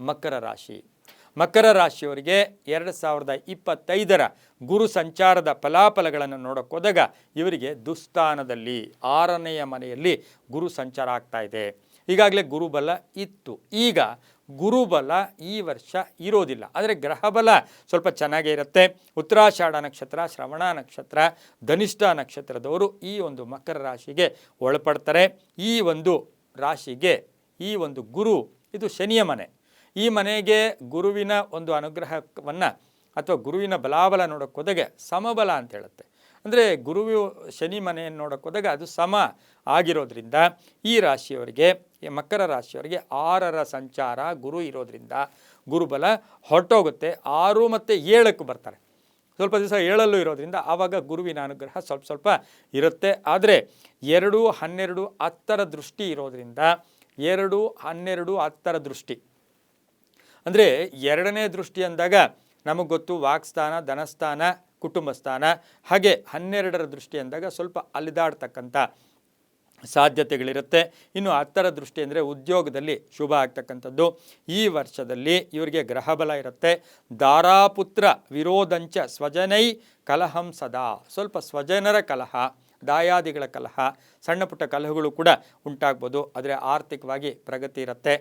ಮಕರ ರಾಶಿ. ಮಕರ ರಾಶಿಯವರಿಗೆ ಎರಡು ಸಾವಿರದ ಇಪ್ಪತ್ತೈದರ ಗುರು ಸಂಚಾರದ ಫಲಾಫಲಗಳನ್ನು ನೋಡೋಕ್ಕೋದಾಗ ಇವರಿಗೆ ದುಸ್ಥಾನದಲ್ಲಿ ಆರನೆಯ ಮನೆಯಲ್ಲಿ ಗುರು ಸಂಚಾರ ಆಗ್ತಾ ಇದೆ. ಈಗಾಗಲೇ ಗುರುಬಲ ಇತ್ತು. ಈಗ ಗುರುಬಲ ಈ ವರ್ಷ ಇರೋದಿಲ್ಲ. ಆದರೆ ಗ್ರಹಬಲ ಸ್ವಲ್ಪ ಚೆನ್ನಾಗೇ ಇರುತ್ತೆ. ಉತ್ತರಾಷಾಢ ನಕ್ಷತ್ರ, ಶ್ರವಣ ನಕ್ಷತ್ರ, ಧನಿಷ್ಠ ನಕ್ಷತ್ರದವರು ಈ ಒಂದು ಮಕರ ರಾಶಿಗೆ ಒಳಪಡ್ತಾರೆ. ಈ ಒಂದು ರಾಶಿಗೆ ಈ ಒಂದು ಗುರು, ಇದು ಶನಿಯ ಮನೆ. ಈ ಮನೆಗೆ ಗುರುವಿನ ಒಂದು ಅನುಗ್ರಹವನ್ನು ಅಥವಾ ಗುರುವಿನ ಬಲಾಬಲ ನೋಡೋಕ್ಕೋದಾಗೆ ಸಮಬಲ ಅಂತ ಹೇಳುತ್ತೆ. ಅಂದರೆ ಗುರುವು ಶನಿ ಮನೆಯನ್ನು ನೋಡೋಕ್ಕೋದಾಗ ಅದು ಸಮ ಆಗಿರೋದ್ರಿಂದ ಈ ರಾಶಿಯವರಿಗೆ, ಈ ಮಕರ ರಾಶಿಯವರಿಗೆ ಆರರ ಸಂಚಾರ ಗುರು ಇರೋದ್ರಿಂದ ಗುರುಬಲ ಹೊರಟೋಗುತ್ತೆ. ಆರು ಮತ್ತು ಏಳಕ್ಕೆ ಬರ್ತಾರೆ. ಸ್ವಲ್ಪ ದಿವಸ ಏಳಲ್ಲೂ ಇರೋದ್ರಿಂದ ಆವಾಗ ಗುರುವಿನ ಅನುಗ್ರಹ ಸ್ವಲ್ಪ ಸ್ವಲ್ಪ ಇರುತ್ತೆ. ಆದರೆ ಎರಡು ಹನ್ನೆರಡು ಹತ್ತರ ದೃಷ್ಟಿ ಇರೋದ್ರಿಂದ ಎರಡು ಹನ್ನೆರಡು ಹತ್ತರ ದೃಷ್ಟಿ ಅಂದರೆ ಎರಡನೇ ದೃಷ್ಟಿ ಅಂದಾಗ ನಮಗೆ ಗೊತ್ತು ವಾಕ್ಸ್ಥಾನ ಧನಸ್ಥಾನ ಕುಟುಂಬ ಸ್ಥಾನ. ಹಾಗೆ ಹನ್ನೆರಡರ ದೃಷ್ಟಿ ಅಂದಾಗ ಸ್ವಲ್ಪ ಅಲಿದಾಡ್ತಕ್ಕಂಥ ಸಾಧ್ಯತೆಗಳಿರುತ್ತೆ. ಇನ್ನು ಹತ್ತರ ದೃಷ್ಟಿ ಅಂದರೆ ಉದ್ಯೋಗದಲ್ಲಿ ಶುಭ ಆಗ್ತಕ್ಕಂಥದ್ದು. ಈ ವರ್ಷದಲ್ಲಿ ಇವರಿಗೆ ಗ್ರಹಬಲ ಇರುತ್ತೆ. ದಾರಾಪುತ್ರ ವಿರೋಧಂಚ ಸ್ವಜನೈ ಕಲಹಂ ಸದಾ. ಸ್ವಲ್ಪ ಸ್ವಜನರ ಕಲಹ, ದಾಯಾದಿಗಳ ಕಲಹ ಸಣ್ಣ ಪುಟ್ಟ ಕಲಹಗಳು ಕೂಡ ಉಂಟಾಗ್ಬೋದು. ಆದರೆ ಆರ್ಥಿಕವಾಗಿ ಪ್ರಗತಿ ಇರುತ್ತೆ.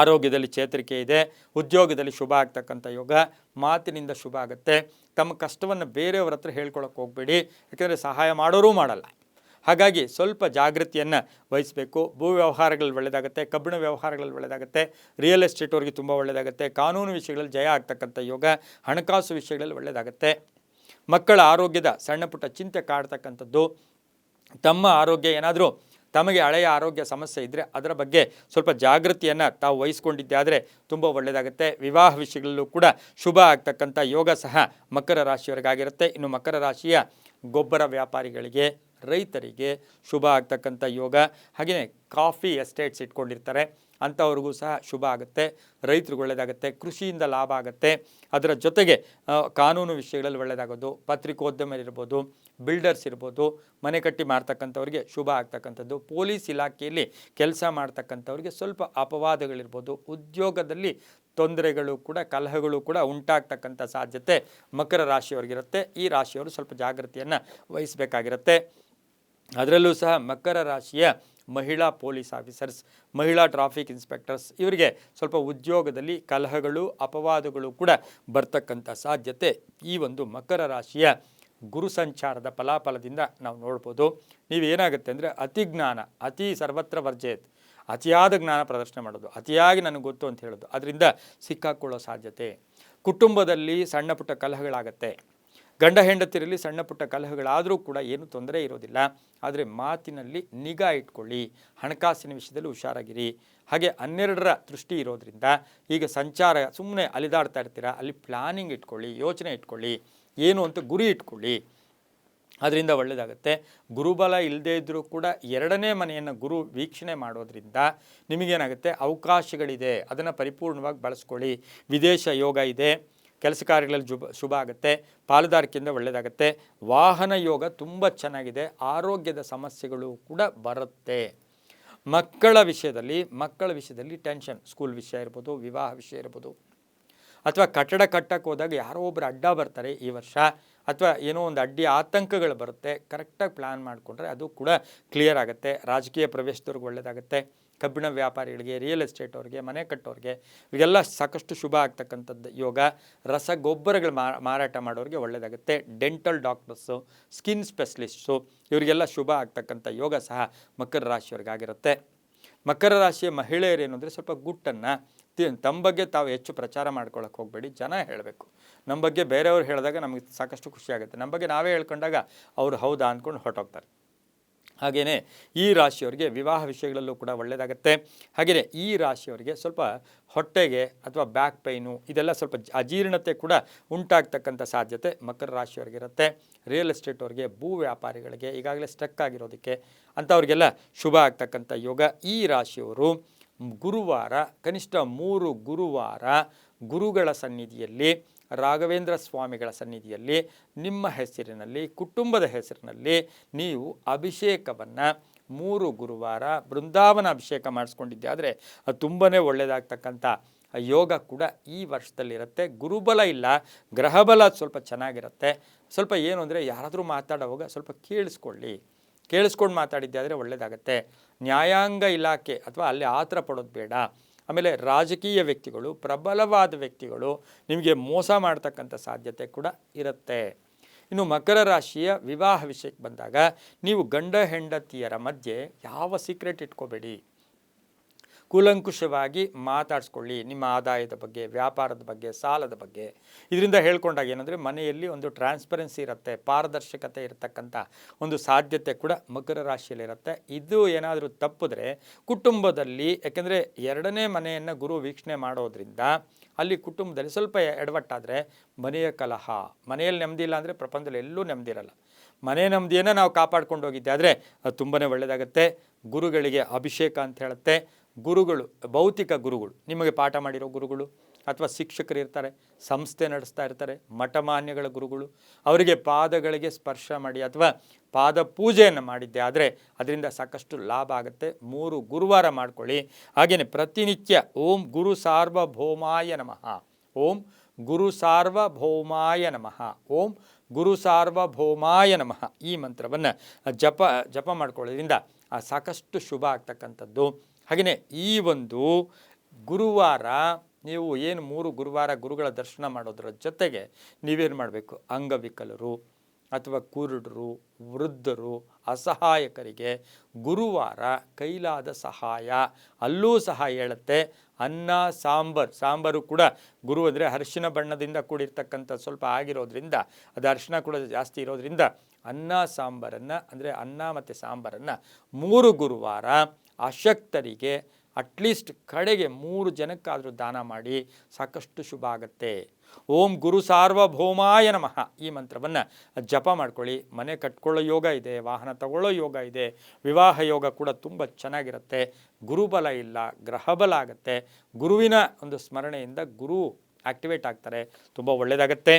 ಆರೋಗ್ಯದಲ್ಲಿ ಚೇತರಿಕೆ ಇದೆ, ಉದ್ಯೋಗದಲ್ಲಿ ಶುಭ ಆಗ್ತಕ್ಕಂಥ ಯೋಗ ಮಾತಿನಿಂದ ಶುಭ ಆಗುತ್ತೆ. ತಮ್ಮ ಕಷ್ಟವನ್ನು ಬೇರೆಯವ್ರ ಹತ್ರ ಹೇಳ್ಕೊಳಕ್ಕೆ ಹೋಗಬೇಡಿ, ಯಾಕೆಂದರೆ ಸಹಾಯ ಮಾಡೋರೂ ಮಾಡಲ್ಲ. ಹಾಗಾಗಿ ಸ್ವಲ್ಪ ಜಾಗೃತಿಯನ್ನು ವಹಿಸಬೇಕು. ಭೂ ವ್ಯವಹಾರಗಳಲ್ಲಿ ಒಳ್ಳೆಯದಾಗುತ್ತೆ ಕಬ್ಬಿಣ ವ್ಯವಹಾರಗಳಲ್ಲಿ ಒಳ್ಳೆಯದಾಗುತ್ತೆ ರಿಯಲ್ ಎಸ್ಟೇಟ್ ಅವ್ರಿಗೆ ತುಂಬ ಒಳ್ಳೆಯದಾಗುತ್ತೆ ಕಾನೂನು ವಿಷಯಗಳಲ್ಲಿ ಜಯ ಆಗ್ತಕ್ಕಂಥ ಯೋಗ, ಹಣಕಾಸು ವಿಷಯಗಳಲ್ಲಿ ಒಳ್ಳೆಯದಾಗುತ್ತೆ ಮಕ್ಕಳ ಆರೋಗ್ಯದ ಸಣ್ಣ ಪುಟ್ಟ ಚಿಂತೆ ಕಾಡ್ತಕ್ಕಂಥದ್ದು, ತಮ್ಮ ಆರೋಗ್ಯ ಏನಾದರೂ ತಮಗೆ ಹಳೆಯ ಆರೋಗ್ಯ ಸಮಸ್ಯೆ ಇದ್ದರೆ ಅದರ ಬಗ್ಗೆ ಸ್ವಲ್ಪ ಜಾಗೃತಿಯನ್ನು ತಾವು ವಹಿಸ್ಕೊಂಡಿದ್ದೆ ಆದರೆ ತುಂಬ ಒಳ್ಳೆಯದಾಗುತ್ತೆ ವಿವಾಹ ವಿಷಯಗಳಲ್ಲೂ ಕೂಡ ಶುಭ ಆಗ್ತಕ್ಕಂಥ ಯೋಗ ಸಹ ಮಕರ ರಾಶಿಯವರಿಗಾಗಿರುತ್ತೆ. ಇನ್ನು ಮಕರ ರಾಶಿಯ ಗೊಬ್ಬರ ವ್ಯಾಪಾರಿಗಳಿಗೆ, ರೈತರಿಗೆ ಶುಭ ಆಗ್ತಕ್ಕಂಥ ಯೋಗ, ಹಾಗೆಯೇ ಕಾಫಿ ಎಸ್ಟೇಟ್ಸ್ ಇಟ್ಕೊಂಡಿರ್ತಾರೆ. ಅಂಥವ್ರಿಗೂ ಸಹ ಶುಭ ಆಗುತ್ತೆ, ರೈತರಿಗೆ ಒಳ್ಳೆಯದಾಗುತ್ತೆ ಕೃಷಿಯಿಂದ ಲಾಭ ಆಗುತ್ತೆ. ಅದರ ಜೊತೆಗೆ ಕಾನೂನು ವಿಷಯಗಳಲ್ಲಿ ಒಳ್ಳೆಯದಾಗೋದು ಪತ್ರಿಕೋದ್ಯಮರಿರ್ಬೋದು ಬಿಲ್ಡರ್ಸ್ ಇರ್ಬೋದು, ಮನೆ ಕಟ್ಟಿ ಮಾಡ್ತಕ್ಕಂಥವ್ರಿಗೆ ಶುಭ ಆಗ್ತಕ್ಕಂಥದ್ದು, ಪೊಲೀಸ್ ಇಲಾಖೆಯಲ್ಲಿ ಕೆಲಸ ಮಾಡ್ತಕ್ಕಂಥವ್ರಿಗೆ ಸ್ವಲ್ಪ ಅಪವಾದಗಳಿರ್ಬೋದು, ಉದ್ಯೋಗದಲ್ಲಿ ತೊಂದರೆಗಳು ಕೂಡ, ಕಲಹಗಳು ಕೂಡ ಉಂಟಾಗ್ತಕ್ಕಂಥ ಸಾಧ್ಯತೆ ಮಕರ ರಾಶಿಯವರಿಗಿರುತ್ತೆ ಈ ರಾಶಿಯವರು ಸ್ವಲ್ಪ ಜಾಗೃತಿಯನ್ನು ವಹಿಸಬೇಕಾಗಿರುತ್ತೆ. ಅದರಲ್ಲೂ ಸಹ ಮಕರ ರಾಶಿಯ ಮಹಿಳಾ ಪೊಲೀಸ್ ಆಫೀಸರ್ಸ್, ಮಹಿಳಾ ಟ್ರಾಫಿಕ್ ಇನ್ಸ್ಪೆಕ್ಟರ್ಸ್ ಇವರಿಗೆ ಸ್ವಲ್ಪ ಉದ್ಯೋಗದಲ್ಲಿ ಕಲಹಗಳು, ಅಪವಾದಗಳು ಕೂಡ ಬರ್ತಕ್ಕಂಥ ಸಾಧ್ಯತೆ ಈ ಒಂದು ಮಕರ ರಾಶಿಯ ಗುರು ಸಂಚಾರದ ಫಲಾಫಲದಿಂದ ನಾವು ನೋಡ್ಬೋದು. ನೀವೇನಾಗುತ್ತೆ ಅಂದರೆ ಅತಿ ಜ್ಞಾನ, ಅತಿ ಸರ್ವತ್ರ ವರ್ಜೇತ್ ಅತಿಯಾದ ಜ್ಞಾನ ಪ್ರದರ್ಶನ ಮಾಡೋದು, ಅತಿಯಾಗಿ ನನಗೆ ಗೊತ್ತು ಅಂತ ಹೇಳೋದು. ಅದರಿಂದ ಸಿಕ್ಕಾಕೊಳ್ಳೋ ಸಾಧ್ಯತೆ. ಕುಟುಂಬದಲ್ಲಿ ಸಣ್ಣ ಪುಟ್ಟ ಕಲಹಗಳಾಗತ್ತೆ. ಗಂಡ ಹೆಂಡತಿರಲಿ ಸಣ್ಣ ಪುಟ್ಟ ಕಲಹಗಳಾದರೂ ಕೂಡ ಏನು ತೊಂದರೆ ಇರೋದಿಲ್ಲ. ಆದರೆ ಮಾತಿನಲ್ಲಿ ನಿಗಾ ಇಟ್ಕೊಳ್ಳಿ. ಹಣಕಾಸಿನ ವಿಷಯದಲ್ಲಿ ಹುಷಾರಾಗಿರಿ. ಹಾಗೆ ಹನ್ನೆರಡರ ದೃಷ್ಟಿ ಇರೋದ್ರಿಂದ ಈಗ ಸಂಚಾರ ಸುಮ್ಮನೆ ಅಲಿದಾಡ್ತಾ ಇರ್ತೀರಾ? ಅಲ್ಲಿ ಪ್ಲಾನಿಂಗ್ ಇಟ್ಕೊಳ್ಳಿ, ಯೋಚನೆ ಇಟ್ಕೊಳ್ಳಿ. ಏನು ಅಂತ ಗುರಿ ಇಟ್ಕೊಳ್ಳಿ. ಅದರಿಂದ ಒಳ್ಳೆಯದಾಗುತ್ತೆ ಗುರುಬಲ ಇಲ್ಲದೇ ಇದ್ದರೂ ಕೂಡ ಎರಡನೇ ಮನೆಯನ್ನು ಗುರು ವೀಕ್ಷಣೆ ಮಾಡೋದ್ರಿಂದ ನಿಮಗೇನಾಗುತ್ತೆ? ಅವಕಾಶಗಳಿದೆ. ಅದನ್ನು ಪರಿಪೂರ್ಣವಾಗಿ ಬಳಸ್ಕೊಳ್ಳಿ. ವಿದೇಶ ಯೋಗ ಇದೆ. ಕೆಲಸ ಕಾರ್ಯಗಳಲ್ಲಿ ಜುಬ ಶುಭ ಆಗುತ್ತೆ, ಪಾಲುದಾರಿಕೆಯಿಂದ ಒಳ್ಳೆಯದಾಗುತ್ತೆ ವಾಹನ ಯೋಗ ತುಂಬ ಚೆನ್ನಾಗಿದೆ, ಆರೋಗ್ಯದ ಸಮಸ್ಯೆಗಳು ಕೂಡ ಬರುತ್ತೆ. ಮಕ್ಕಳ ವಿಷಯದಲ್ಲಿ ಮಕ್ಕಳ ವಿಷಯದಲ್ಲಿ ಟೆನ್ಷನ್ ಸ್ಕೂಲ್ ವಿಷಯ ಇರ್ಬೋದು, ವಿವಾಹ ವಿಷಯ ಇರ್ಬೋದು. ಅಥವಾ ಕಟ್ಟಡ ಕಟ್ಟಕ್ಕೆ ಹೋದಾಗ ಯಾರೋ ಒಬ್ಬರು ಅಡ್ಡ ಬರ್ತಾರೆ ಈ ವರ್ಷ. ಅಥವಾ ಏನೋ ಒಂದು ಅಡ್ಡಿ ಆತಂಕಗಳು ಬರುತ್ತೆ, ಕರೆಕ್ಟಾಗಿ ಪ್ಲ್ಯಾನ್ ಮಾಡಿಕೊಂಡ್ರೆ ಅದು ಕೂಡ ಕ್ಲಿಯರ್ ಆಗುತ್ತೆ. ರಾಜಕೀಯ ಪ್ರವೇಶದವ್ರಿಗೆ ಒಳ್ಳೆಯದಾಗುತ್ತೆ ಕಬ್ಬಿಣ ವ್ಯಾಪಾರಿಗಳಿಗೆ ರಿಯಲ್ ಎಸ್ಟೇಟ್ ಅವ್ರಿಗೆ, ಮನೆ ಕಟ್ಟೋರಿಗೆ, ಇವೆಲ್ಲ ಸಾಕಷ್ಟು ಶುಭ ಆಗ್ತಕ್ಕಂಥದ್ದು. ಯೋಗ, ರಸಗೊಬ್ಬರಗಳು ಮಾರಾಟ ಮಾಡೋರಿಗೆ ಒಳ್ಳೆಯದಾಗುತ್ತೆ ಡೆಂಟಲ್ ಡಾಕ್ಟರ್ಸು ಸ್ಕಿನ್ ಸ್ಪೆಷಲಿಸ್ಟು ಇವರಿಗೆಲ್ಲ ಶುಭ ಆಗ್ತಕ್ಕಂಥ ಯೋಗ ಸಹ ಮಕರ ರಾಶಿಯವ್ರಿಗಾಗಿರುತ್ತೆ. ಮಕರ ರಾಶಿಯ ಮಹಿಳೆಯರೇನು ಅಂದರೆ ಸ್ವಲ್ಪ ಗುಟ್ಟನ್ನು ತಮ್ಮ ಬಗ್ಗೆ ತಾವು ಹೆಚ್ಚು ಪ್ರಚಾರ ಮಾಡ್ಕೊಳಕ್ಕೆ ಹೋಗಬೇಡಿ, ಜನ ಹೇಳಬೇಕು. ನಮ್ಮ ಬಗ್ಗೆ ಬೇರೆಯವ್ರು ಹೇಳಿದಾಗ ನಮಗೆ ಸಾಕಷ್ಟು ಖುಷಿಯಾಗುತ್ತೆ ನಮ್ಮ ಬಗ್ಗೆ ನಾವೇ ಹೇಳ್ಕೊಂಡಾಗ ಅವರು ಹೌದಾ ಅಂದ್ಕೊಂಡು ಹೊರಟೋಗ್ತಾರೆ. ಹಾಗೆಯೇ ಈ ರಾಶಿಯವರಿಗೆ ವಿವಾಹ ವಿಷಯಗಳಲ್ಲೂ ಕೂಡ ಒಳ್ಳೆಯದಾಗುತ್ತೆ ಹಾಗೆಯೇ ಈ ರಾಶಿಯವರಿಗೆ ಸ್ವಲ್ಪ ಹೊಟ್ಟೆಗೆ ಅಥವಾ ಬ್ಯಾಕ್ ಪೈನು ಇದೆಲ್ಲ ಸ್ವಲ್ಪ ಅಜೀರ್ಣತೆ ಕೂಡ ಉಂಟಾಗ್ತಕ್ಕಂಥ ಸಾಧ್ಯತೆ ಮಕರ ರಾಶಿಯವರಿಗಿರುತ್ತೆ. ರಿಯಲ್ ಎಸ್ಟೇಟ್ ಅವ್ರಿಗೆ, ಭೂ ವ್ಯಾಪಾರಿಗಳಿಗೆ ಈಗಾಗಲೇ ಸ್ಟಕ್ ಆಗಿರೋದಕ್ಕೆ ಅಂಥವ್ರಿಗೆಲ್ಲ ಶುಭ ಆಗ್ತಕ್ಕಂಥ ಯೋಗ. ಈ ರಾಶಿಯವರು ಗುರುವಾರ, ಕನಿಷ್ಠ ಮೂರು ಗುರುವಾರ ಗುರುಗಳ ಸನ್ನಿಧಿಯಲ್ಲಿ, ರಾಘವೇಂದ್ರ ಸ್ವಾಮಿಗಳ ಸನ್ನಿಧಿಯಲ್ಲಿ, ನಿಮ್ಮ ಹೆಸರಿನಲ್ಲಿ, ಕುಟುಂಬದ ಹೆಸರಿನಲ್ಲಿ ನೀವು ಅಭಿಷೇಕವನ್ನು ಮೂರು ಗುರುವಾರ ಬೃಂದಾವನ ಅಭಿಷೇಕ ಮಾಡಿಸ್ಕೊಂಡಿದ್ದೆ. ಆದರೆ ಅದು ತುಂಬಾ ಒಳ್ಳೆಯದಾಗ್ತಕ್ಕಂಥ ಯೋಗ ಕೂಡ ಈ ವರ್ಷದಲ್ಲಿರುತ್ತೆ. ಗುರುಬಲ ಇಲ್ಲ, ಗ್ರಹಬಲ ಸ್ವಲ್ಪ ಚೆನ್ನಾಗಿರುತ್ತೆ. ಸ್ವಲ್ಪ ಏನು ಅಂದರೆ ಯಾರಾದರೂ ಮಾತಾಡೋವಾಗ ಸ್ವಲ್ಪ ಕೇಳಿಸ್ಕೊಳ್ಳಿ. ಕೇಳಿಸ್ಕೊಂಡು ಮಾತಾಡಿದ್ದೆ ಆದರೆ ಒಳ್ಳೆಯದಾಗತ್ತೆ ನ್ಯಾಯಾಂಗ ಇಲಾಖೆ ಅಥವಾ ಅಲ್ಲಿ ಆತರ ಪಡೋದು ಬೇಡ. ಆಮೇಲೆ ರಾಜಕೀಯ ವ್ಯಕ್ತಿಗಳು, ಪ್ರಬಲವಾದ ವ್ಯಕ್ತಿಗಳು ನಿಮಗೆ ಮೋಸ ಮಾಡ್ತಕ್ಕಂಥ ಸಾಧ್ಯತೆ ಕೂಡ ಇರುತ್ತೆ. ಇನ್ನು ಮಕರ ರಾಶಿಯ ವಿವಾಹ ವಿಷಯಕ್ಕೆ ಬಂದಾಗ ನೀವು ಗಂಡ ಹೆಂಡತಿಯರ ಮಧ್ಯೆ ಯಾವ ಸೀಕ್ರೆಟ್ ಇಟ್ಕೋಬೇಡಿ? ಕೂಲಂಕುಷವಾಗಿ ಮಾತಾಡಿಸ್ಕೊಳ್ಳಿ ನಿಮ್ಮ ಆದಾಯದ ಬಗ್ಗೆ, ವ್ಯಾಪಾರದ ಬಗ್ಗೆ, ಸಾಲದ ಬಗ್ಗೆ. ಇದರಿಂದ ಹೇಳ್ಕೊಂಡಾಗ ಏನಂದರೆ ಮನೆಯಲ್ಲಿ ಒಂದು ಟ್ರಾನ್ಸ್ಪರೆನ್ಸಿ ಇರುತ್ತೆ, ಪಾರದರ್ಶಕತೆ ಇರತಕ್ಕಂಥ ಒಂದು ಸಾಧ್ಯತೆ ಕೂಡ ಮಕರ ರಾಶಿಯಲ್ಲಿರುತ್ತೆ ಇದು ಏನಾದರೂ ತಪ್ಪಿದ್ರೆ ಕುಟುಂಬದಲ್ಲಿ, ಯಾಕೆಂದರೆ ಎರಡನೇ ಮನೆಯನ್ನು ಗುರು ವೀಕ್ಷಣೆ ಮಾಡೋದ್ರಿಂದ ಅಲ್ಲಿ ಕುಟುಂಬದಲ್ಲಿ ಸ್ವಲ್ಪ ಎಡವಟ್ಟಾದರೆ ಮನೆಯ ಕಲಹ. ಮನೆಯಲ್ಲಿ ನೆಮ್ಮದಿ ಇಲ್ಲ ಅಂದರೆ ಪ್ರಪಂಚದಲ್ಲಿ ಎಲ್ಲೂ ನೆಮ್ಮದಿ ಇರಲ್ಲ. ಮನೆ ನೆಮ್ಮದಿಯನ್ನು ನಾವು ಕಾಪಾಡ್ಕೊಂಡು ಹೋಗಿದ್ದೆ ಆದರೆ ಅದು ತುಂಬಾ ಒಳ್ಳೆಯದಾಗುತ್ತೆ ಗುರುಗಳಿಗೆ ಅಭಿಷೇಕ ಅಂತ ಹೇಳುತ್ತೆ. ಗುರುಗಳು, ಭೌತಿಕ ಗುರುಗಳು. ನಿಮಗೆ ಪಾಠ ಮಾಡಿರೋ ಗುರುಗಳು ಅಥವಾ ಶಿಕ್ಷಕರು ಇರ್ತಾರೆ, ಸಂಸ್ಥೆ ನಡೆಸ್ತಾ ಇರ್ತಾರೆ ಮಠಮಾನ್ಯಗಳ ಗುರುಗಳು, ಅವರಿಗೆ ಪಾದಗಳಿಗೆ ಸ್ಪರ್ಶ ಮಾಡಿ ಅಥವಾ ಪಾದ ಪೂಜೆಯನ್ನು ಮಾಡಿದ್ದೆ ಆದರೆ ಅದರಿಂದ ಸಾಕಷ್ಟು ಲಾಭ ಆಗುತ್ತೆ. ಮೂರು, ಗುರುವಾರ ಮಾಡ್ಕೊಳ್ಳಿ. ಹಾಗೆಯೇ ಪ್ರತಿನಿತ್ಯ ಓಂ ಗುರು ಸಾರ್ವಭೌಮಾಯ ನಮಃ. ಓಂ ಗುರು ಸಾರ್ವಭೌಮಾಯ ನಮಃ. ಓಂ ಗುರು ಸಾರ್ವಭೌಮಾಯ ನಮಃ. ಈ ಮಂತ್ರವನ್ನು ಜಪ ಜಪ ಮಾಡ್ಕೊಳ್ಳೋದ್ರಿಂದ ಸಾಕಷ್ಟು ಶುಭ ಆಗ್ತಕ್ಕಂಥದ್ದು. ಹಾಗೆಯೇ ಈ ಒಂದು ಗುರುವಾರ ನೀವು ಏನು ಮೂರು ಗುರುವಾರ ಗುರುಗಳ ದರ್ಶನ ಮಾಡೋದರ ಜೊತೆಗೆ ನೀವೇನು ಮಾಡಬೇಕು? ಅಂಗವಿಕಲರು ಅಥವಾ ಕುರುಡರು, ವೃದ್ಧರು, ಅಸಹಾಯಕರಿಗೆ ಗುರುವಾರ ಕೈಲಾದ ಸಹಾಯ. ಅಲ್ಲೂ ಸಹ ಹೇಳುತ್ತೆ, ಅನ್ನ, ಸಾಂಬಾರು ಸಾಂಬಾರು ಕೂಡ ಗುರು ಅಂದರೆ ಅರಿಶಿನ ಬಣ್ಣದಿಂದ ಕೂಡಿರ್ತಕ್ಕಂಥ ಸ್ವಲ್ಪ ಆಗಿರೋದ್ರಿಂದ, ಅದು ಅರಿಶಿನ ಕೂಡ ಜಾಸ್ತಿ ಇರೋದ್ರಿಂದ ಅನ್ನ, ಸಾಂಬಾರನ್ನು ಅಂದರೆ ಅನ್ನ ಮತ್ತು ಸಾಂಬಾರನ್ನು ಮೂರು ಗುರುವಾರ ಅಶಕ್ತರಿಗೆ ಅಟ್ಲೀಸ್ಟ್ ಕಡೆಗೆ ಮೂರು ಜನಕ್ಕಾದರೂ ದಾನ ಮಾಡಿ ಸಾಕಷ್ಟು ಶುಭ ಆಗುತ್ತೆ. ಓಂ ಗುರು ಸಾರ್ವಭೌಮಾಯ ನಮಃ. ಈ ಮಂತ್ರವನ್ನು ಜಪ ಮಾಡ್ಕೊಳ್ಳಿ. ಮನೆ ಕಟ್ಕೊಳ್ಳೋ ಯೋಗ ಇದೆ, ವಾಹನ ತಗೊಳ್ಳೋ ಯೋಗ ಇದೆ, ವಿವಾಹ ಯೋಗ ಕೂಡ ತುಂಬ ಚೆನ್ನಾಗಿರುತ್ತೆ. ಗುರುಬಲ ಇಲ್ಲ, ಗ್ರಹಬಲ ಆಗುತ್ತೆ. ಗುರುವಿನ ಒಂದು ಸ್ಮರಣೆಯಿಂದ ಗುರು ಆಕ್ಟಿವೇಟ್ ಆಗ್ತಾರೆ. ತುಂಬ ಒಳ್ಳೆಯದಾಗತ್ತೆ